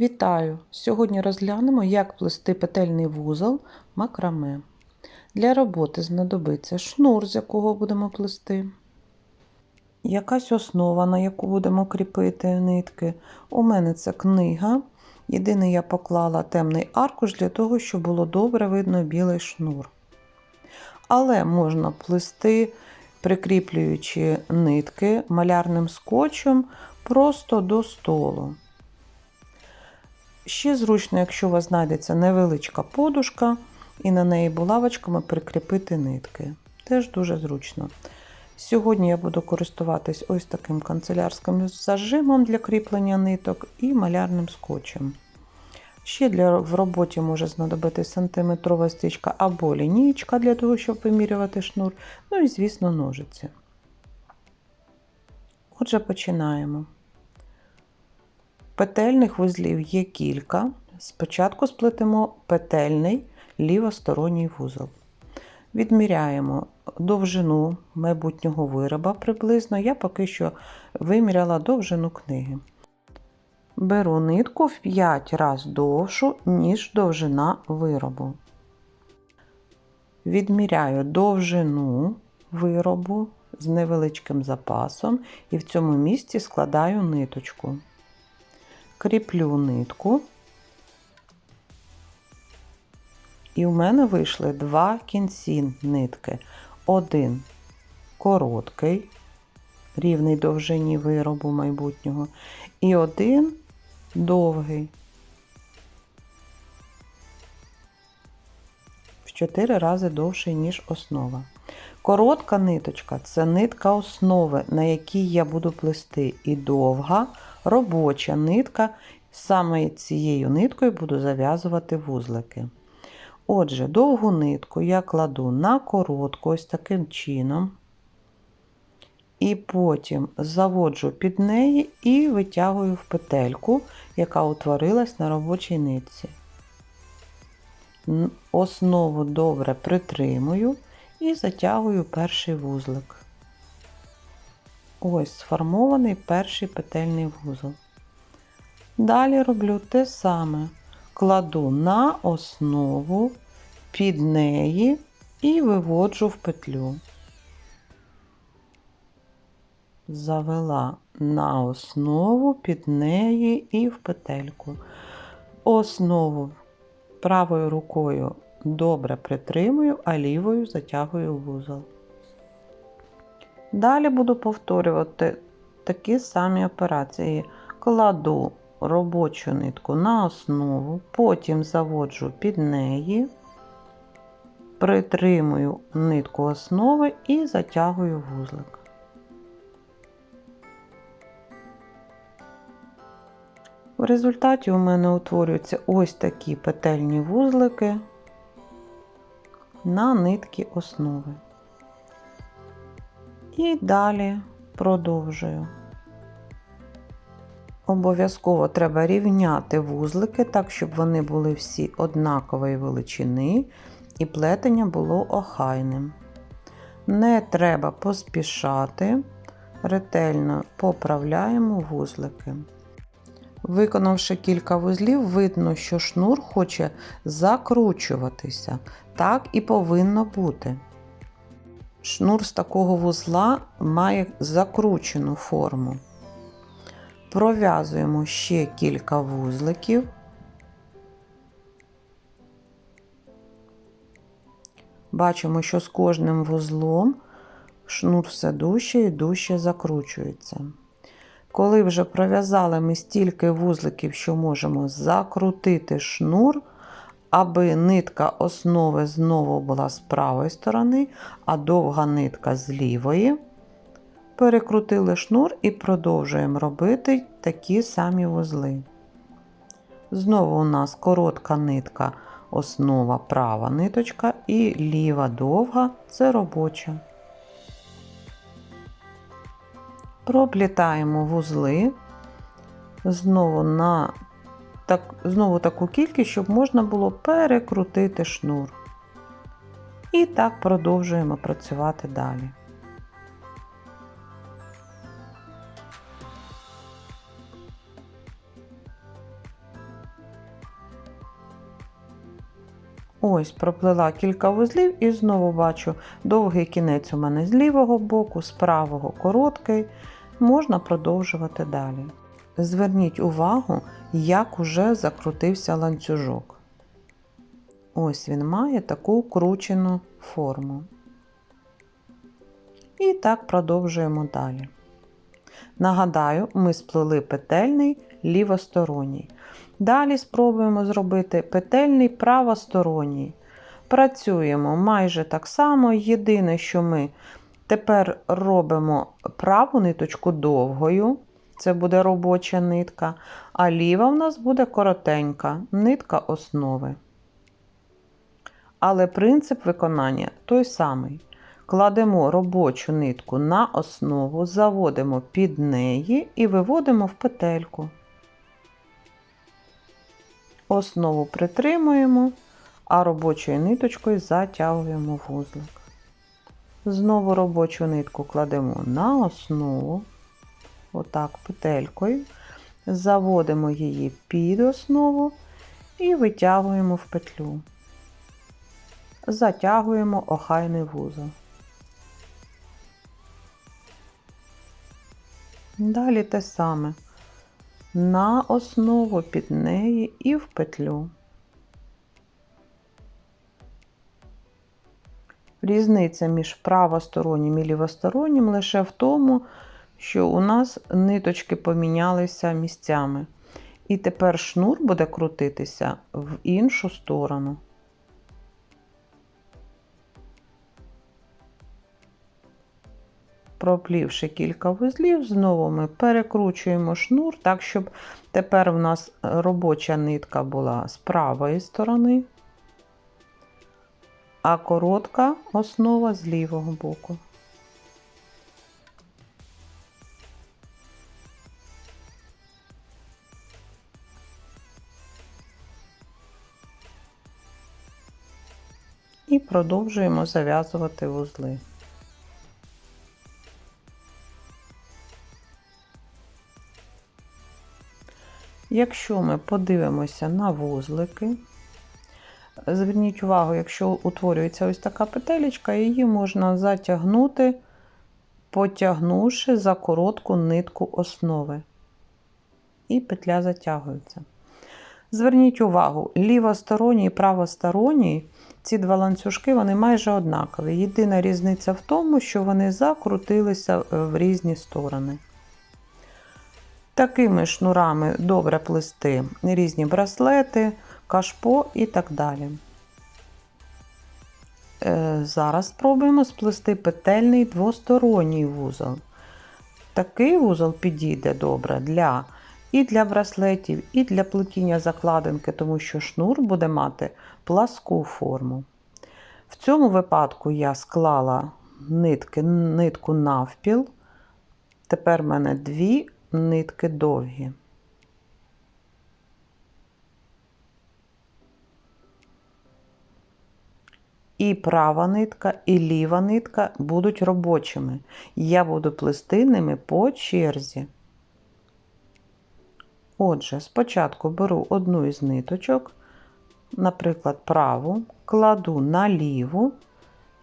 Вітаю! Сьогодні розглянемо, як плести петельний вузол макраме. Для роботи знадобиться шнур, з якого будемо плести. Якась основа, на яку будемо кріпити нитки. У мене це книга. Єдине, я поклала темний аркуш для того, щоб було добре видно білий шнур. Але можна плести, прикріплюючи нитки малярним скотчем просто до столу. Ще зручно, якщо у вас знайдеться невеличка подушка, і на неї булавочками прикріпити нитки. Теж дуже зручно. Сьогодні я буду користуватись ось таким канцелярським зажимом для кріплення ниток і малярним скотчем. Ще для, в роботі може знадобитися сантиметрова стрічка або лінійка для того, щоб вимірювати шнур. Ну і, звісно, ножиці. Отже, починаємо. Петельних вузлів є кілька. Спочатку сплетемо петельний лівосторонній вузол. Відміряємо довжину майбутнього вироба приблизно. Я поки що виміряла довжину книги. Беру нитку в 5 разів довшу, ніж довжина виробу. Відміряю довжину виробу з невеличким запасом і в цьому місці складаю ниточку кріплю нитку, і в мене вийшли два кінці нитки. Один короткий, рівний довжині виробу майбутнього, і один довгий. В 4 рази довший, ніж основа. Коротка ниточка це нитка основи, на якій я буду плести, і довга робоча нитка. Саме цією ниткою буду зав'язувати вузлики. Отже, довгу нитку я кладу на коротку, ось таким чином. І потім заводжу під неї і витягую в петельку, яка утворилась на робочій нитці. Основу добре притримую і затягую перший вузлик. Ось сформований перший петельний вузол. Далі роблю те саме. Кладу на основу під неї і виводжу в петлю. Завела на основу під неї і в петельку. Основу правою рукою добре притримую, а лівою затягую вузол. Далі буду повторювати такі самі операції. Кладу робочу нитку на основу, потім заводжу під неї, притримую нитку основи і затягую вузлик. В результаті у мене утворюються ось такі петельні вузлики на нитки основи. І далі продовжую. Обов'язково треба рівняти вузлики так, щоб вони були всі однакової величини і плетення було охайним. Не треба поспішати, ретельно поправляємо вузлики. Виконавши кілька вузлів, видно, що шнур хоче закручуватися. Так і повинно бути. Шнур з такого вузла має закручену форму. Пров'язуємо ще кілька вузликів. Бачимо, що з кожним вузлом шнур все дужче і дужче закручується. Коли вже пров'язали ми стільки вузликів, що можемо закрутити шнур, аби нитка основи знову була з правої сторони, а довга нитка з лівої. Перекрутили шнур і продовжуємо робити такі самі вузли. Знову у нас коротка нитка, основа права ниточка, і ліва довга це робоча. Проплітаємо вузли знову на так, знову таку кількість, щоб можна було перекрутити шнур. І так продовжуємо працювати далі. Ось, проплила кілька вузлів і знову бачу довгий кінець у мене з лівого боку, з правого короткий. Можна продовжувати далі. Зверніть увагу, як уже закрутився ланцюжок. Ось він має таку кручену форму. І так продовжуємо далі. Нагадаю, ми сплели петельний лівосторонній. Далі спробуємо зробити петельний правосторонній. Працюємо майже так само. Єдине, що ми тепер робимо праву ниточку довгою, це буде робоча нитка, а ліва в нас буде коротенька нитка основи. Але принцип виконання той самий. Кладемо робочу нитку на основу, заводимо під неї і виводимо в петельку. Основу притримуємо, а робочою ниточкою затягуємо вузлик. Знову робочу нитку кладемо на основу, отак петелькою, заводимо її під основу і витягуємо в петлю. Затягуємо охайний вузол. Далі те саме. На основу під неї і в петлю. Різниця між правостороннім і лівостороннім лише в тому, що у нас ниточки помінялися місцями. І тепер шнур буде крутитися в іншу сторону. Проплівши кілька вузлів, знову ми перекручуємо шнур так, щоб тепер в нас робоча нитка була з правої сторони, а коротка основа з лівого боку. І продовжуємо зав'язувати вузли. Якщо ми подивимося на вузлики, зверніть увагу, якщо утворюється ось така петелечка, її можна затягнути, потягнувши за коротку нитку основи. І петля затягується. Зверніть увагу, лівосторонній і правосторонній, ці два ланцюжки вони майже однакові. Єдина різниця в тому, що вони закрутилися в різні сторони. Такими шнурами добре плести різні браслети, кашпо і так далі. Е, Зараз спробуємо сплести петельний двосторонній вузол. Такий вузол підійде добре для і для браслетів, і для плетіння закладинки, тому що шнур буде мати пласку форму. В цьому випадку я склала нитки, нитку навпіл. Тепер в мене дві нитки довгі. І права нитка, і ліва нитка будуть робочими. Я буду плести ними по черзі. Отже, спочатку беру одну із ниточок, наприклад, праву, кладу на ліву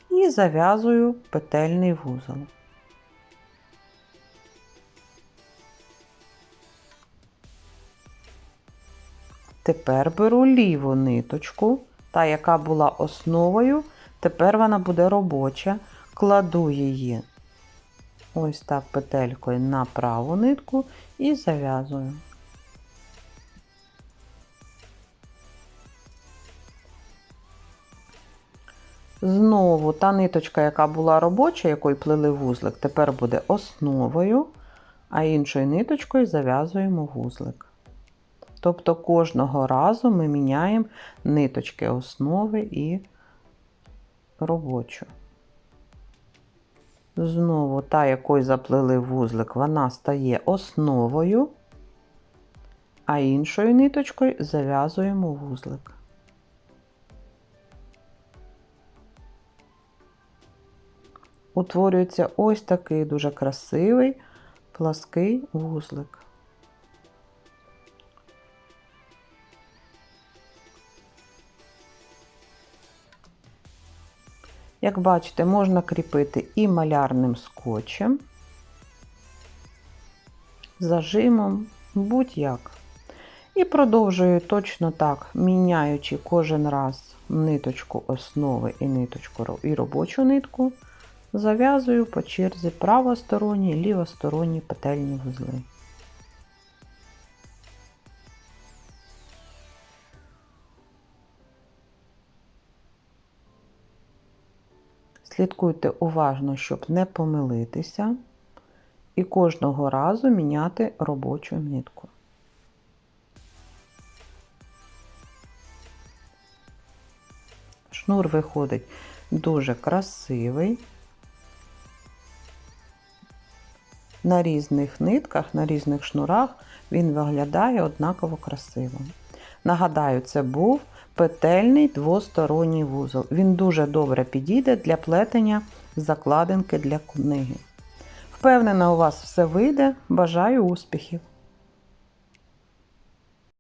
і зав'язую петельний вузол. Тепер беру ліву ниточку, та, яка була основою, тепер вона буде робоча, кладу її ось так петелькою на праву нитку і зав'язую. Знову та ниточка, яка була робоча, якою плели вузлик, тепер буде основою, а іншою ниточкою зав'язуємо вузлик. Тобто кожного разу ми міняємо ниточки основи і робочу. Знову та, якою заплели вузлик, вона стає основою, а іншою ниточкою зав'язуємо вузлик. Утворюється ось такий дуже красивий плаский вузлик. Як бачите, можна кріпити і малярним скотчем, зажимом, будь-як. І продовжую точно так, міняючи кожен раз ниточку основи і ниточку і робочу нитку, зав'язую по черзі правосторонні лівосторонні петельні вузли. Слідкуйте уважно, щоб не помилитися, і кожного разу міняти робочу нитку. Шнур виходить дуже красивий. На різних нитках, на різних шнурах він виглядає однаково красиво. Нагадаю, це був петельний двосторонній вузол. Він дуже добре підійде для плетення закладинки для книги. Впевнена, у вас все вийде. Бажаю успіхів!